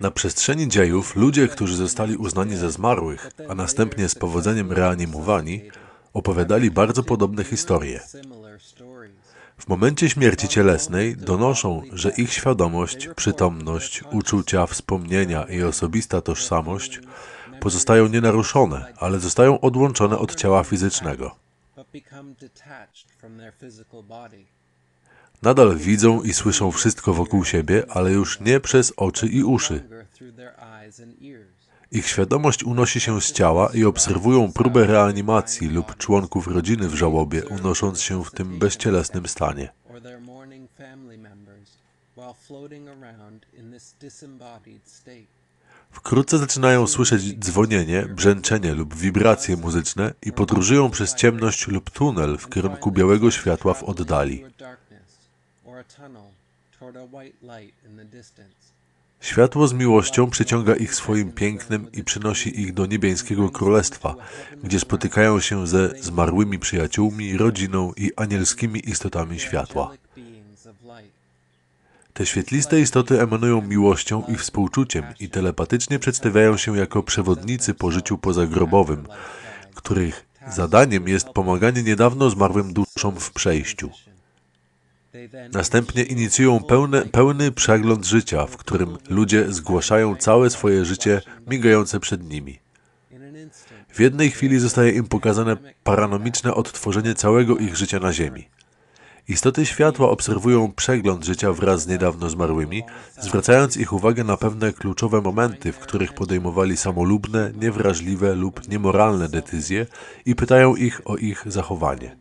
Na przestrzeni dziejów ludzie, którzy zostali uznani za zmarłych, a następnie z powodzeniem reanimowani, opowiadali bardzo podobne historie. W momencie śmierci cielesnej donoszą, że ich świadomość, przytomność, uczucia, wspomnienia i osobista tożsamość pozostają nienaruszone, ale zostają odłączone od ciała fizycznego. Nadal widzą i słyszą wszystko wokół siebie, ale już nie przez oczy i uszy. Ich świadomość unosi się z ciała i obserwują próbę reanimacji lub członków rodziny w żałobie, unosząc się w tym bezcielesnym stanie. Wkrótce zaczynają słyszeć dzwonienie, brzęczenie lub wibracje muzyczne i podróżują przez ciemność lub tunel w kierunku białego światła w oddali. Światło z miłością przyciąga ich swoim pięknem i przynosi ich do niebieskiego królestwa, gdzie spotykają się ze zmarłymi przyjaciółmi, rodziną i anielskimi istotami światła. Te świetliste istoty emanują miłością i współczuciem i telepatycznie przedstawiają się jako przewodnicy po życiu pozagrobowym, których zadaniem jest pomaganie niedawno zmarłym duszom w przejściu. Następnie inicjują pełne, pełny przegląd życia, w którym ludzie zgłaszają całe swoje życie migające przed nimi. W jednej chwili zostaje im pokazane paranomiczne odtworzenie całego ich życia na Ziemi. Istoty światła obserwują przegląd życia wraz z niedawno zmarłymi, zwracając ich uwagę na pewne kluczowe momenty, w których podejmowali samolubne, niewrażliwe lub niemoralne decyzje i pytają ich o ich zachowanie.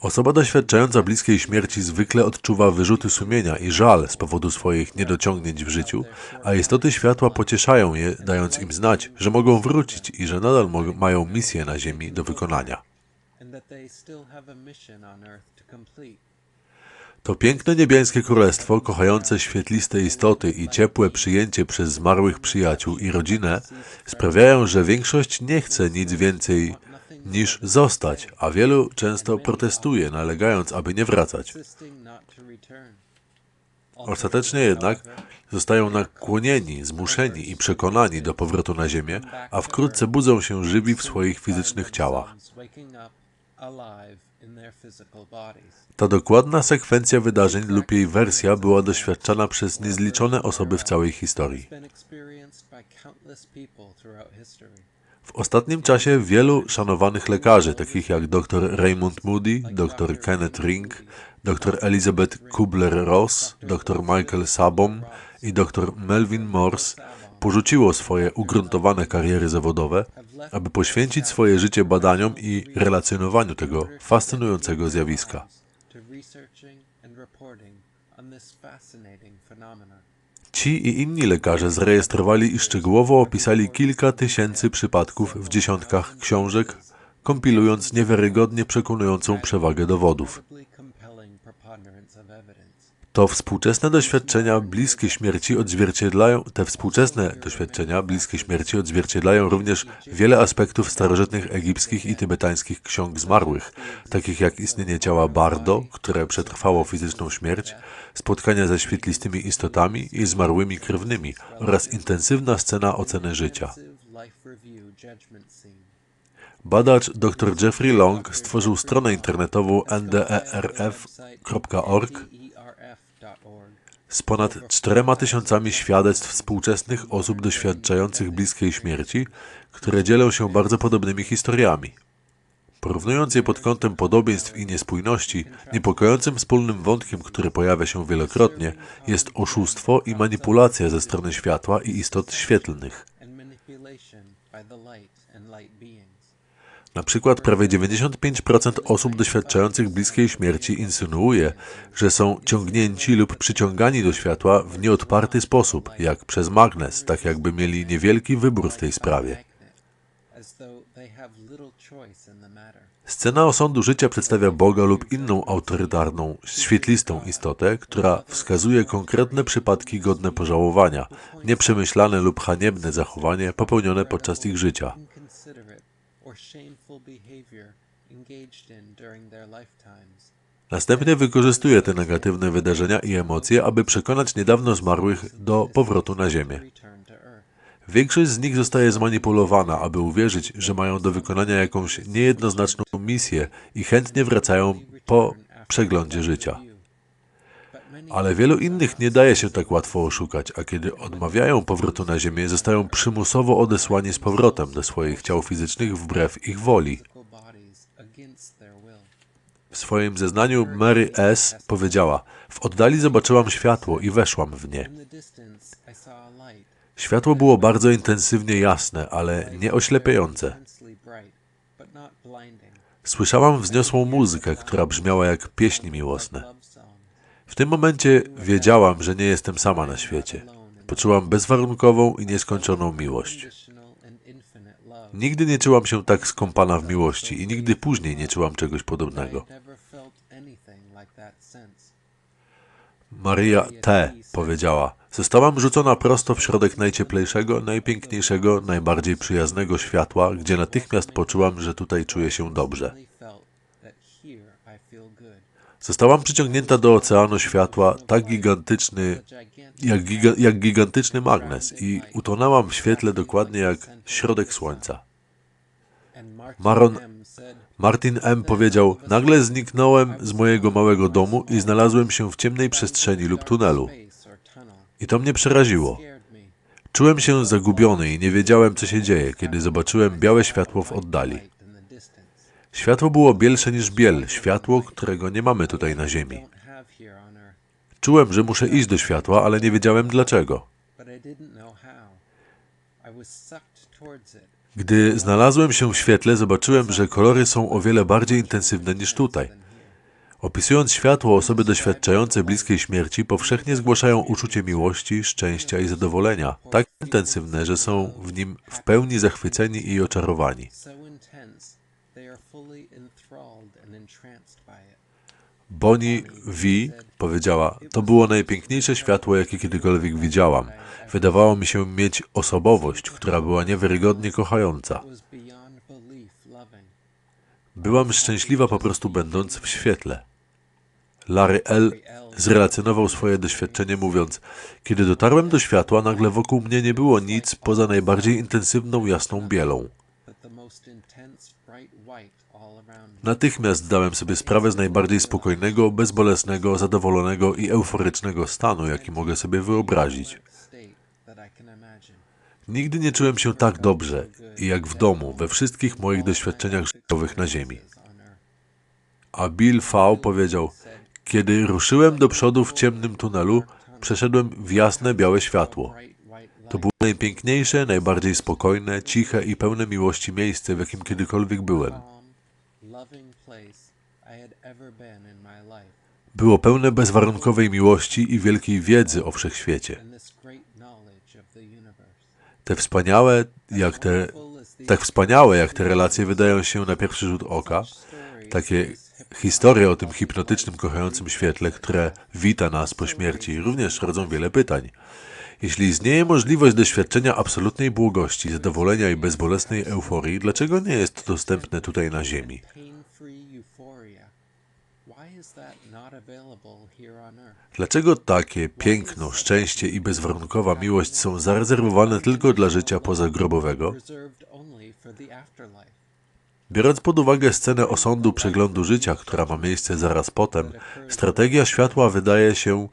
Osoba doświadczająca bliskiej śmierci zwykle odczuwa wyrzuty sumienia i żal z powodu swoich niedociągnięć w życiu, a istoty światła pocieszają je, dając im znać, że mogą wrócić i że nadal mają misję na Ziemi do wykonania. To piękne niebieskie królestwo, kochające świetliste istoty i ciepłe przyjęcie przez zmarłych przyjaciół i rodzinę sprawiają, że większość nie chce nic więcej niż zostać, a wielu często protestuje, nalegając, aby nie wracać. Ostatecznie jednak zostają nakłonieni, zmuszeni i przekonani do powrotu na Ziemię, a wkrótce budzą się żywi w swoich fizycznych ciałach. Ta dokładna sekwencja wydarzeń lub jej wersja była doświadczana przez niezliczone osoby w całej historii. W ostatnim czasie wielu szanowanych lekarzy, takich jak dr Raymond Moody, dr Kenneth Ring, dr Elizabeth Kubler-Ross, dr Michael Sabom i dr Melvin Morse, porzuciło swoje ugruntowane kariery zawodowe, aby poświęcić swoje życie badaniom i relacjonowaniu tego fascynującego zjawiska. Ci i inni lekarze zarejestrowali i szczegółowo opisali kilka tysięcy przypadków w dziesiątkach książek, kompilując niewiarygodnie przekonującą przewagę dowodów. To współczesne doświadczenia bliskie śmierci odzwierciedlają, te współczesne doświadczenia bliskie śmierci odzwierciedlają również wiele aspektów starożytnych egipskich i tybetańskich ksiąg zmarłych, takich jak istnienie ciała Bardo, które przetrwało fizyczną śmierć, spotkania ze świetlistymi istotami i zmarłymi krewnymi oraz intensywna scena oceny życia. Badacz dr Jeffrey Long stworzył stronę internetową nderf.org z ponad czterema tysiącami świadectw współczesnych osób doświadczających bliskiej śmierci, które dzielą się bardzo podobnymi historiami. Porównując je pod kątem podobieństw i niespójności, niepokojącym wspólnym wątkiem, który pojawia się wielokrotnie, jest oszustwo i manipulacja ze strony światła i istot świetlnych. Na przykład prawie 95% osób doświadczających bliskiej śmierci insynuuje, że są ciągnięci lub przyciągani do światła w nieodparty sposób, jak przez magnes, tak jakby mieli niewielki wybór w tej sprawie. Scena osądu życia przedstawia Boga lub inną autorytarną, świetlistą istotę, która wskazuje konkretne przypadki godne pożałowania, nieprzemyślane lub haniebne zachowanie popełnione podczas ich życia. Następnie wykorzystuje te negatywne wydarzenia i emocje, aby przekonać niedawno zmarłych do powrotu na Ziemię. Większość z nich zostaje zmanipulowana, aby uwierzyć, że mają do wykonania jakąś niejednoznaczną misję i chętnie wracają po przeglądzie życia. Ale wielu innych nie daje się tak łatwo oszukać, a kiedy odmawiają powrotu na Ziemię, zostają przymusowo odesłani z powrotem do swoich ciał fizycznych wbrew ich woli. W swoim zeznaniu Mary S. powiedziała: W oddali zobaczyłam światło i weszłam w nie. Światło było bardzo intensywnie jasne, ale nie oślepiające. Słyszałam wzniosłą muzykę, która brzmiała jak pieśni miłosne. W tym momencie wiedziałam, że nie jestem sama na świecie. Poczułam bezwarunkową i nieskończoną miłość. Nigdy nie czułam się tak skąpana w miłości i nigdy później nie czułam czegoś podobnego. Maria T. powiedziała: Zostałam rzucona prosto w środek najcieplejszego, najpiękniejszego, najbardziej przyjaznego światła, gdzie natychmiast poczułam, że tutaj czuję się dobrze. Zostałam przyciągnięta do oceanu światła, tak gigantyczny, jak, giga, jak gigantyczny magnes i utonęłam w świetle dokładnie jak środek słońca. Maron Martin M. powiedział, nagle zniknąłem z mojego małego domu i znalazłem się w ciemnej przestrzeni lub tunelu. I to mnie przeraziło. Czułem się zagubiony i nie wiedziałem, co się dzieje, kiedy zobaczyłem białe światło w oddali. Światło było bielsze niż biel, światło, którego nie mamy tutaj na Ziemi. Czułem, że muszę iść do światła, ale nie wiedziałem dlaczego. Gdy znalazłem się w świetle, zobaczyłem, że kolory są o wiele bardziej intensywne niż tutaj. Opisując światło, osoby doświadczające bliskiej śmierci powszechnie zgłaszają uczucie miłości, szczęścia i zadowolenia, tak intensywne, że są w nim w pełni zachwyceni i oczarowani. Bonnie V powiedziała, to było najpiękniejsze światło, jakie kiedykolwiek widziałam. Wydawało mi się mieć osobowość, która była niewiarygodnie kochająca. Byłam szczęśliwa po prostu będąc w świetle. Larry L. zrelacjonował swoje doświadczenie mówiąc, kiedy dotarłem do światła, nagle wokół mnie nie było nic poza najbardziej intensywną jasną bielą. Natychmiast dałem sobie sprawę z najbardziej spokojnego, bezbolesnego, zadowolonego i euforycznego stanu, jaki mogę sobie wyobrazić. Nigdy nie czułem się tak dobrze i jak w domu we wszystkich moich doświadczeniach życiowych na Ziemi. A Bill V powiedział, kiedy ruszyłem do przodu w ciemnym tunelu, przeszedłem w jasne, białe światło. To było najpiękniejsze, najbardziej spokojne, ciche i pełne miłości miejsce, w jakim kiedykolwiek byłem. Było pełne bezwarunkowej miłości i wielkiej wiedzy o wszechświecie. Te wspaniałe, jak te, tak wspaniałe, jak te relacje wydają się na pierwszy rzut oka, takie historie o tym hipnotycznym, kochającym świetle, które wita nas po śmierci, również rodzą wiele pytań. Jeśli istnieje możliwość doświadczenia absolutnej błogości, zadowolenia i bezbolesnej euforii, dlaczego nie jest to dostępne tutaj na Ziemi? Dlaczego takie piękno, szczęście i bezwarunkowa miłość są zarezerwowane tylko dla życia pozagrobowego? Biorąc pod uwagę scenę osądu przeglądu życia, która ma miejsce zaraz potem, strategia światła wydaje się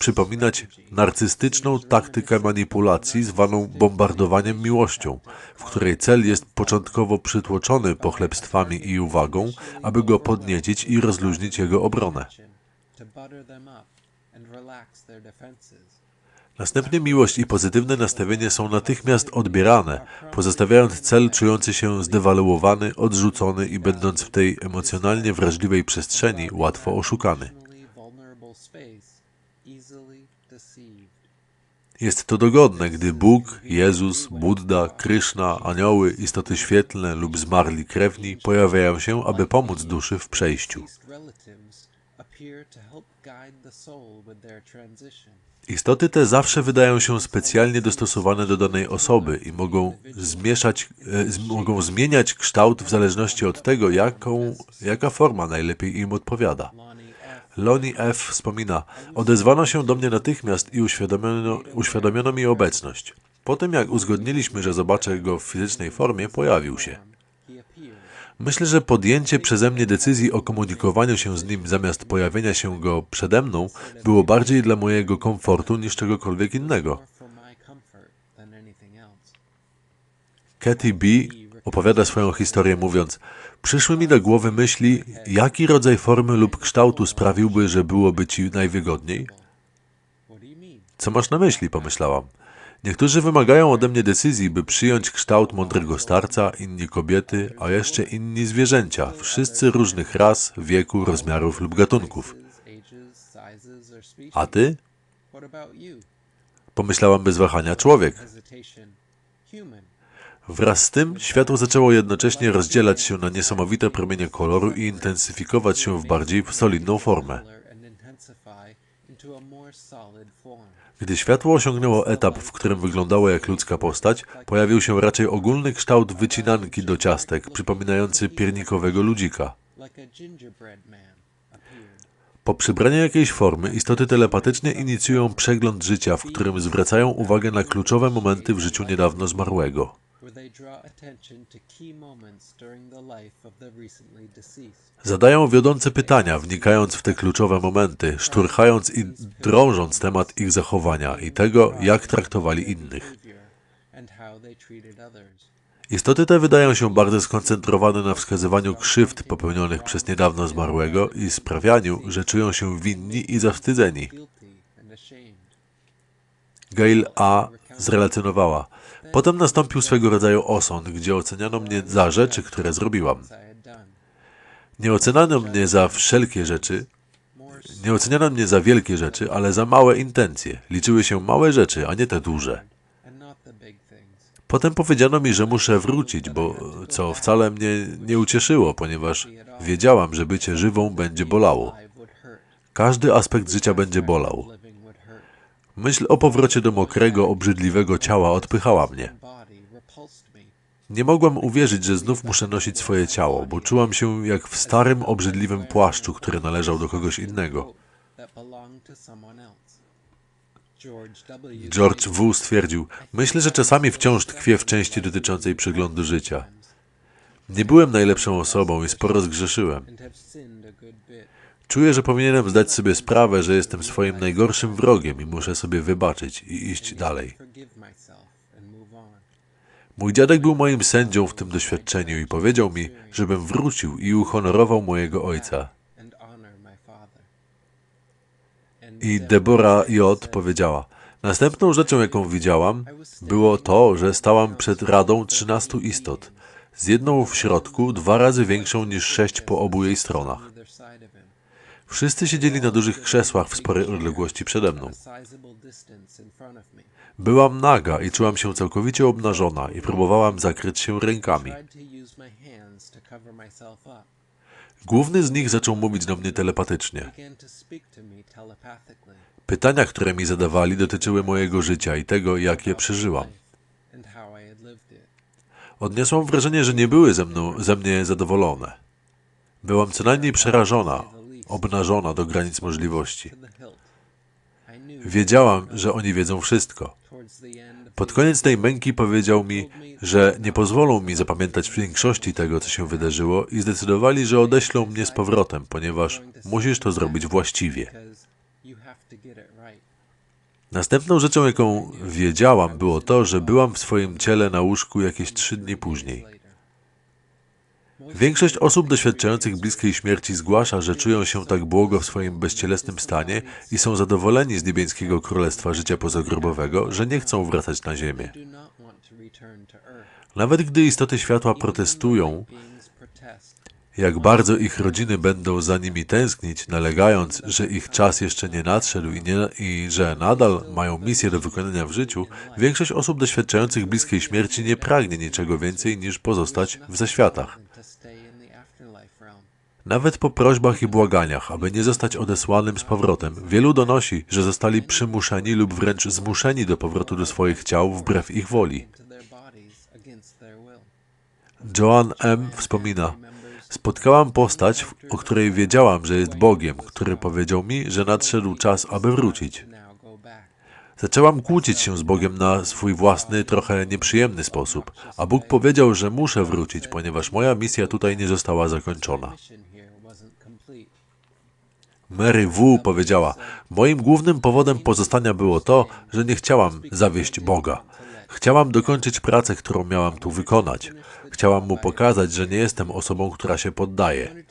przypominać narcystyczną taktykę manipulacji zwaną bombardowaniem miłością, w której cel jest początkowo przytłoczony pochlebstwami i uwagą, aby go podniecić i rozluźnić jego obronę. Następnie miłość i pozytywne nastawienie są natychmiast odbierane, pozostawiając cel czujący się zdewaluowany, odrzucony i będąc w tej emocjonalnie wrażliwej przestrzeni łatwo oszukany. Jest to dogodne, gdy Bóg, Jezus, Buddha, Kryszna, anioły, istoty świetlne lub zmarli krewni pojawiają się, aby pomóc duszy w przejściu. Istoty te zawsze wydają się specjalnie dostosowane do danej osoby i mogą, zmieszać, e, mogą zmieniać kształt w zależności od tego, jaką, jaka forma najlepiej im odpowiada. Loni F. wspomina, odezwano się do mnie natychmiast i uświadomiono, uświadomiono mi obecność. Po tym jak uzgodniliśmy, że zobaczę go w fizycznej formie, pojawił się. Myślę, że podjęcie przeze mnie decyzji o komunikowaniu się z nim zamiast pojawienia się go przede mną było bardziej dla mojego komfortu niż czegokolwiek innego. Kathy B. opowiada swoją historię mówiąc, przyszły mi do głowy myśli, jaki rodzaj formy lub kształtu sprawiłby, że byłoby ci najwygodniej? Co masz na myśli, pomyślałam. Niektórzy wymagają ode mnie decyzji, by przyjąć kształt mądrego starca, inni kobiety, a jeszcze inni zwierzęcia, wszyscy różnych ras, wieku, rozmiarów lub gatunków. A ty? Pomyślałam bez wahania człowiek. Wraz z tym światło zaczęło jednocześnie rozdzielać się na niesamowite promienie koloru i intensyfikować się w bardziej solidną formę. Gdy światło osiągnęło etap, w którym wyglądało jak ludzka postać, pojawił się raczej ogólny kształt wycinanki do ciastek, przypominający piernikowego ludzika. Po przybraniu jakiejś formy, istoty telepatycznie inicjują przegląd życia, w którym zwracają uwagę na kluczowe momenty w życiu niedawno zmarłego. Zadają wiodące pytania, wnikając w te kluczowe momenty, szturchając i drążąc temat ich zachowania i tego, jak traktowali innych. Istoty te wydają się bardzo skoncentrowane na wskazywaniu krzywd popełnionych przez niedawno zmarłego i sprawianiu, że czują się winni i zawstydzeni. Gail A. zrelacjonowała. Potem nastąpił swego rodzaju osąd, gdzie oceniano mnie za rzeczy, które zrobiłam. Nie oceniano mnie za wszelkie rzeczy, nie oceniano mnie za wielkie rzeczy, ale za małe intencje. Liczyły się małe rzeczy, a nie te duże. Potem powiedziano mi, że muszę wrócić, bo co wcale mnie nie ucieszyło, ponieważ wiedziałam, że bycie żywą będzie bolało. Każdy aspekt życia będzie bolał. Myśl o powrocie do mokrego, obrzydliwego ciała odpychała mnie. Nie mogłam uwierzyć, że znów muszę nosić swoje ciało, bo czułam się jak w starym, obrzydliwym płaszczu, który należał do kogoś innego. George W. stwierdził, myślę, że czasami wciąż tkwię w części dotyczącej przeglądu życia. Nie byłem najlepszą osobą i sporo zgrzeszyłem. Czuję, że powinienem zdać sobie sprawę, że jestem swoim najgorszym wrogiem i muszę sobie wybaczyć i iść dalej. Mój dziadek był moim sędzią w tym doświadczeniu i powiedział mi, żebym wrócił i uhonorował mojego ojca. I Deborah J. powiedziała, następną rzeczą, jaką widziałam, było to, że stałam przed radą trzynastu istot, z jedną w środku, dwa razy większą niż sześć po obu jej stronach. Wszyscy siedzieli na dużych krzesłach w sporej odległości przede mną. Byłam naga i czułam się całkowicie obnażona i próbowałam zakryć się rękami. Główny z nich zaczął mówić do mnie telepatycznie. Pytania, które mi zadawali, dotyczyły mojego życia i tego, jak je przeżyłam. Odniosłam wrażenie, że nie były ze, mną, ze mnie zadowolone. Byłam co najmniej przerażona, obnażona do granic możliwości. Wiedziałam, że oni wiedzą wszystko. Pod koniec tej męki powiedział mi, że nie pozwolą mi zapamiętać większości tego, co się wydarzyło i zdecydowali, że odeślą mnie z powrotem, ponieważ musisz to zrobić właściwie. Następną rzeczą, jaką wiedziałam, było to, że byłam w swoim ciele na łóżku jakieś trzy dni później. Większość osób doświadczających bliskiej śmierci zgłasza, że czują się tak błogo w swoim bezcielesnym stanie i są zadowoleni z niebieskiego królestwa życia pozagrobowego, że nie chcą wracać na ziemię. Nawet gdy istoty światła protestują, jak bardzo ich rodziny będą za nimi tęsknić, nalegając, że ich czas jeszcze nie nadszedł i, nie, i, że nadal mają misję do wykonania w życiu, większość osób doświadczających bliskiej śmierci nie pragnie niczego więcej niż pozostać w zaświatach. Nawet po prośbach i błaganiach, aby nie zostać odesłanym z powrotem, wielu donosi, że zostali przymuszeni lub wręcz zmuszeni do powrotu do swoich ciał wbrew ich woli. Joan M. wspomina, Spotkałam postać, o której wiedziałam, że jest Bogiem, który powiedział mi, że nadszedł czas, aby wrócić. Zaczęłam kłócić się z Bogiem na swój własny, trochę nieprzyjemny sposób, a Bóg powiedział, że muszę wrócić, ponieważ moja misja tutaj nie została zakończona. Mary W. powiedziała: Moim głównym powodem pozostania było to, że nie chciałam zawieść Boga. Chciałam dokończyć pracę, którą miałam tu wykonać. Chciałam mu pokazać, że nie jestem osobą, która się poddaje.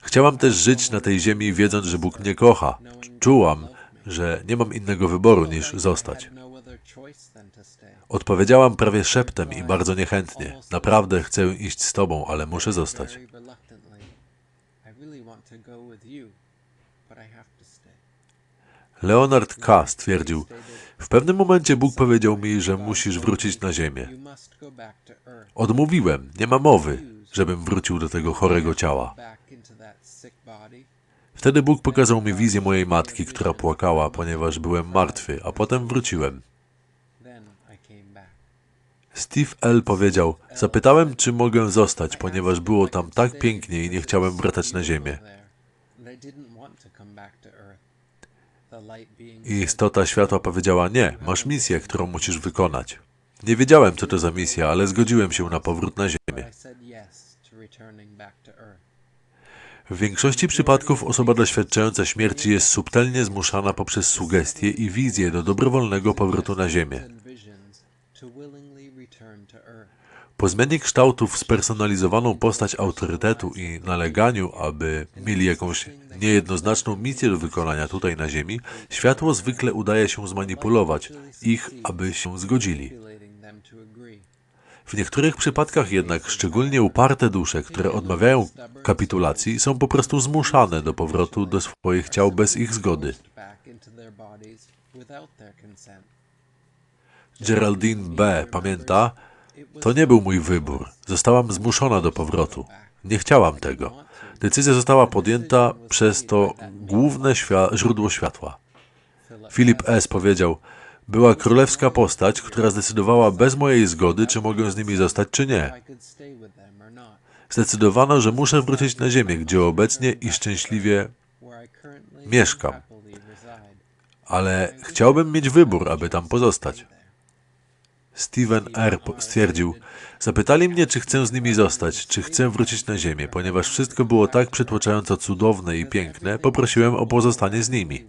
Chciałam też żyć na tej ziemi, wiedząc, że Bóg mnie kocha. Czułam, że nie mam innego wyboru niż zostać. Odpowiedziałam prawie szeptem i bardzo niechętnie. Naprawdę chcę iść z Tobą, ale muszę zostać. Leonard K. stwierdził, w pewnym momencie Bóg powiedział mi, że musisz wrócić na ziemię. Odmówiłem, nie ma mowy, żebym wrócił do tego chorego ciała. Wtedy Bóg pokazał mi wizję mojej matki, która płakała, ponieważ byłem martwy, a potem wróciłem. Steve L. powiedział, zapytałem, czy mogę zostać, ponieważ było tam tak pięknie i nie chciałem wracać na ziemię. I istota światła powiedziała, nie, masz misję, którą musisz wykonać. Nie wiedziałem, co to za misja, ale zgodziłem się na powrót na ziemię. W większości przypadków osoba doświadczająca śmierci jest subtelnie zmuszana poprzez sugestie i wizje do dobrowolnego powrotu na ziemię. Po zmianie kształtu w spersonalizowaną postać autorytetu i naleganiu, aby mieli jakąś niejednoznaczną misję do wykonania tutaj na Ziemi, światło zwykle udaje się zmanipulować ich, aby się zgodzili. W niektórych przypadkach jednak szczególnie uparte dusze, które odmawiają kapitulacji, są po prostu zmuszane do powrotu do swoich ciał bez ich zgody. Geraldine B. pamięta, to nie był mój wybór. Zostałam zmuszona do powrotu. Nie chciałam tego. Decyzja została podjęta przez to główne źródło światła. Philip S. powiedział, była królewska postać, która zdecydowała bez mojej zgody, czy mogę z nimi zostać, czy nie. Zdecydowano, że muszę wrócić na ziemię, gdzie obecnie i szczęśliwie mieszkam. Ale chciałbym mieć wybór, aby tam pozostać. Steven R. stwierdził, zapytali mnie, czy chcę z nimi zostać, czy chcę wrócić na ziemię, ponieważ wszystko było tak przytłaczająco cudowne i piękne, poprosiłem o pozostanie z nimi.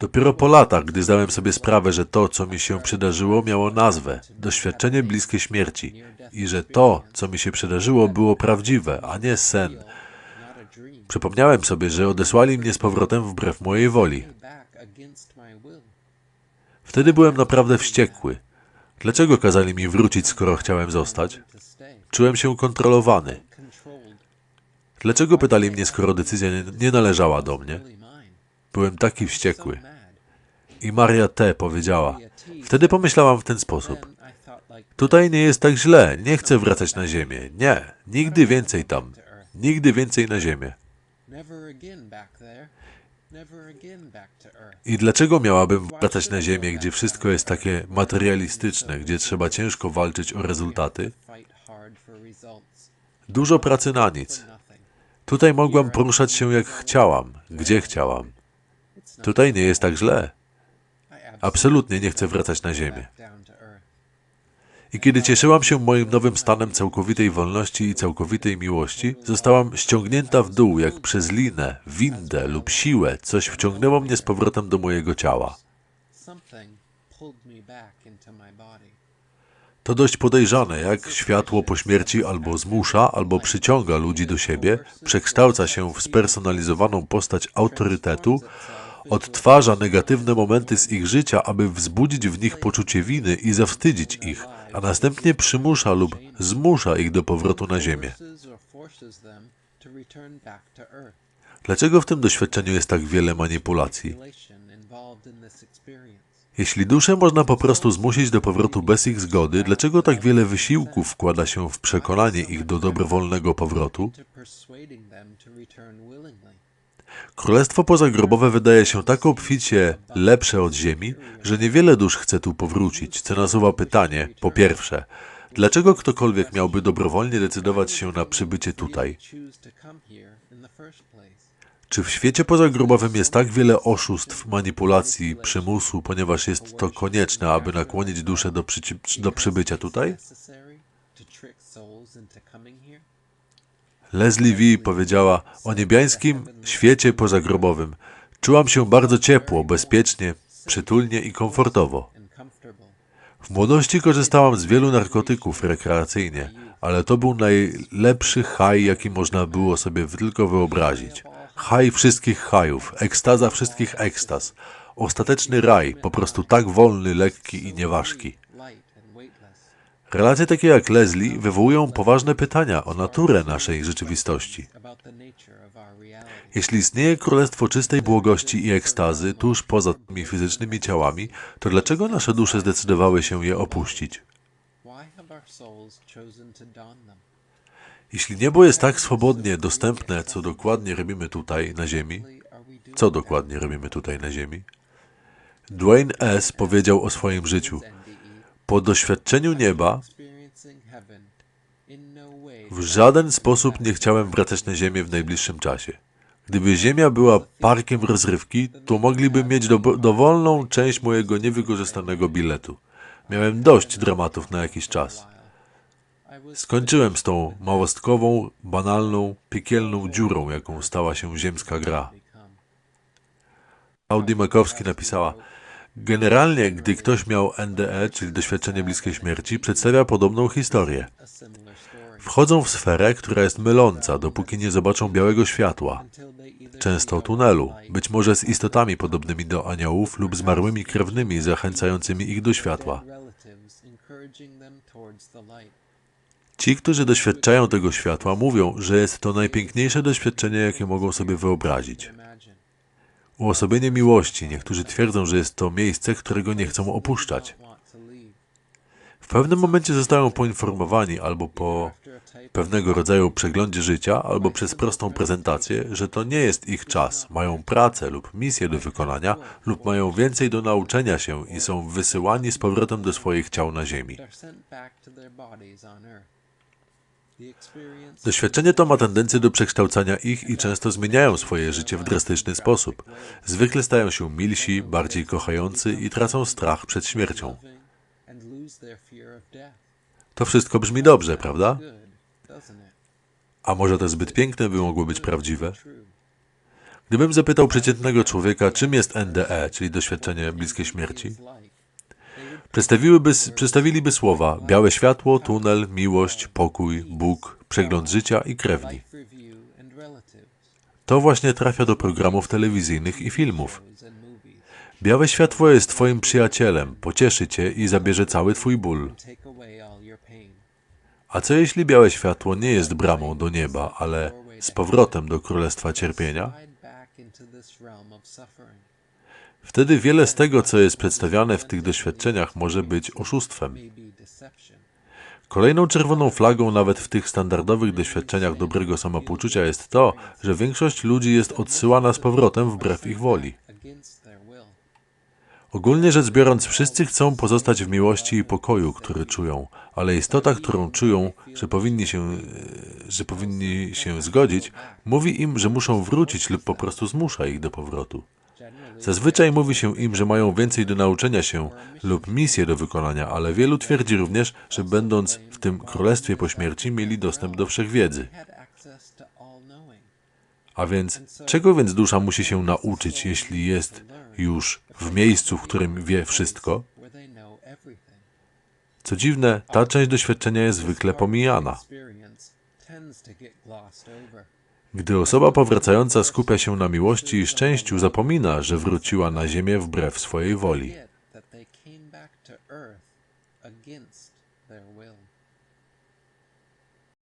Dopiero po latach, gdy zdałem sobie sprawę, że to, co mi się przydarzyło, miało nazwę, doświadczenie bliskie śmierci i że to, co mi się przydarzyło, było prawdziwe, a nie sen. Przypomniałem sobie, że odesłali mnie z powrotem wbrew mojej woli. Wtedy byłem naprawdę wściekły. Dlaczego kazali mi wrócić, skoro chciałem zostać? Czułem się kontrolowany. Dlaczego pytali mnie, skoro decyzja nie, należała do mnie? Byłem taki wściekły. I Maria T. powiedziała. Wtedy pomyślałam w ten sposób. Tutaj nie jest tak źle, nie chcę wracać na ziemię. Nie, nigdy więcej tam. Nigdy więcej na ziemię. I dlaczego miałabym wracać na Ziemię, gdzie wszystko jest takie materialistyczne, gdzie trzeba ciężko walczyć o rezultaty? Dużo pracy na nic. Tutaj mogłam poruszać się jak chciałam, gdzie chciałam. Tutaj nie jest tak źle. Absolutnie nie chcę wracać na Ziemię. I kiedy cieszyłam się moim nowym stanem całkowitej wolności i całkowitej miłości, zostałam ściągnięta w dół jak przez linę, windę lub siłę. Coś wciągnęło mnie z powrotem do mojego ciała. To dość podejrzane, jak światło po śmierci albo zmusza, albo przyciąga ludzi do siebie, przekształca się w spersonalizowaną postać autorytetu, odtwarza negatywne momenty z ich życia, aby wzbudzić w nich poczucie winy i zawstydzić ich, a następnie przymusza lub zmusza ich do powrotu na ziemię. Dlaczego w tym doświadczeniu jest tak wiele manipulacji? Jeśli duszę można po prostu zmusić do powrotu bez ich zgody, dlaczego tak wiele wysiłków wkłada się w przekonanie ich do dobrowolnego powrotu? Królestwo pozagrobowe wydaje się tak obficie lepsze od ziemi, że niewiele dusz chce tu powrócić, co nasuwa pytanie, po pierwsze, dlaczego ktokolwiek miałby dobrowolnie decydować się na przybycie tutaj? Czy w świecie pozagrobowym jest tak wiele oszustw, manipulacji, przymusu, ponieważ jest to konieczne, aby nakłonić duszę do, do przybycia tutaj? Leslie V. powiedziała o niebiańskim świecie pozagrobowym. Czułam się bardzo ciepło, bezpiecznie, przytulnie i komfortowo. W młodości korzystałam z wielu narkotyków rekreacyjnie, ale to był najlepszy haj, jaki można było sobie tylko wyobrazić. Haj wszystkich hajów, ekstaza wszystkich ekstaz. Ostateczny raj, po prostu tak wolny, lekki i nieważki. Relacje takie jak Leslie wywołują poważne pytania o naturę naszej rzeczywistości. Jeśli istnieje królestwo czystej błogości i ekstazy tuż poza tymi fizycznymi ciałami, to dlaczego nasze dusze zdecydowały się je opuścić? Jeśli niebo jest tak swobodnie dostępne, co dokładnie robimy tutaj na Ziemi, co dokładnie robimy tutaj na Ziemi? Dwayne S. powiedział o swoim życiu. Po doświadczeniu nieba w żaden sposób nie chciałem wracać na Ziemię w najbliższym czasie. Gdyby Ziemia była parkiem rozrywki, to mogliby mieć do, dowolną część mojego niewykorzystanego biletu. Miałem dość dramatów na jakiś czas. Skończyłem z tą małostkową, banalną, piekielną dziurą, jaką stała się ziemska gra. Audi Makowski napisała, Generalnie, gdy ktoś miał NDE, czyli doświadczenie bliskiej śmierci, przedstawia podobną historię. Wchodzą w sferę, która jest myląca, dopóki nie zobaczą białego światła, często tunelu, być może z istotami podobnymi do aniołów lub zmarłymi krewnymi zachęcającymi ich do światła. Ci, którzy doświadczają tego światła, mówią, że jest to najpiękniejsze doświadczenie, jakie mogą sobie wyobrazić. Uosobienie miłości. Niektórzy twierdzą, że jest to miejsce, którego nie chcą opuszczać. W pewnym momencie zostają poinformowani albo po pewnego rodzaju przeglądzie życia, albo przez prostą prezentację, że to nie jest ich czas, mają pracę lub misję do wykonania, lub mają więcej do nauczenia się i są wysyłani z powrotem do swoich ciał na ziemi. Doświadczenie to ma tendencję do przekształcania ich i często zmieniają swoje życie w drastyczny sposób. Zwykle stają się milsi, bardziej kochający i tracą strach przed śmiercią. To wszystko brzmi dobrze, prawda? A może to zbyt piękne, by mogło być prawdziwe? Gdybym zapytał przeciętnego człowieka, czym jest NDE, czyli doświadczenie bliskiej śmierci, przedstawiliby słowa białe światło, tunel, miłość, pokój, Bóg, przegląd życia i krewni. To właśnie trafia do programów telewizyjnych i filmów. Białe światło jest Twoim przyjacielem, pocieszy Cię i zabierze cały Twój ból. A co jeśli białe światło nie jest bramą do nieba, ale z powrotem do królestwa cierpienia? Wtedy wiele z tego, co jest przedstawiane w tych doświadczeniach, może być oszustwem. Kolejną czerwoną flagą nawet w tych standardowych doświadczeniach dobrego samopoczucia jest to, że większość ludzi jest odsyłana z powrotem wbrew ich woli. Ogólnie rzecz biorąc, wszyscy chcą pozostać w miłości i pokoju, który czują, ale istota, którą czują, że powinni się, że powinni się zgodzić, mówi im, że muszą wrócić lub po prostu zmusza ich do powrotu. Zazwyczaj mówi się im, że mają więcej do nauczenia się lub misję do wykonania, ale wielu twierdzi również, że będąc w tym królestwie po śmierci mieli dostęp do wszechwiedzy. A więc, czego więc dusza musi się nauczyć, jeśli jest już w miejscu, w którym wie wszystko? Co dziwne, ta część doświadczenia jest zwykle pomijana. Gdy osoba powracająca skupia się na miłości i szczęściu, zapomina, że wróciła na ziemię wbrew swojej woli.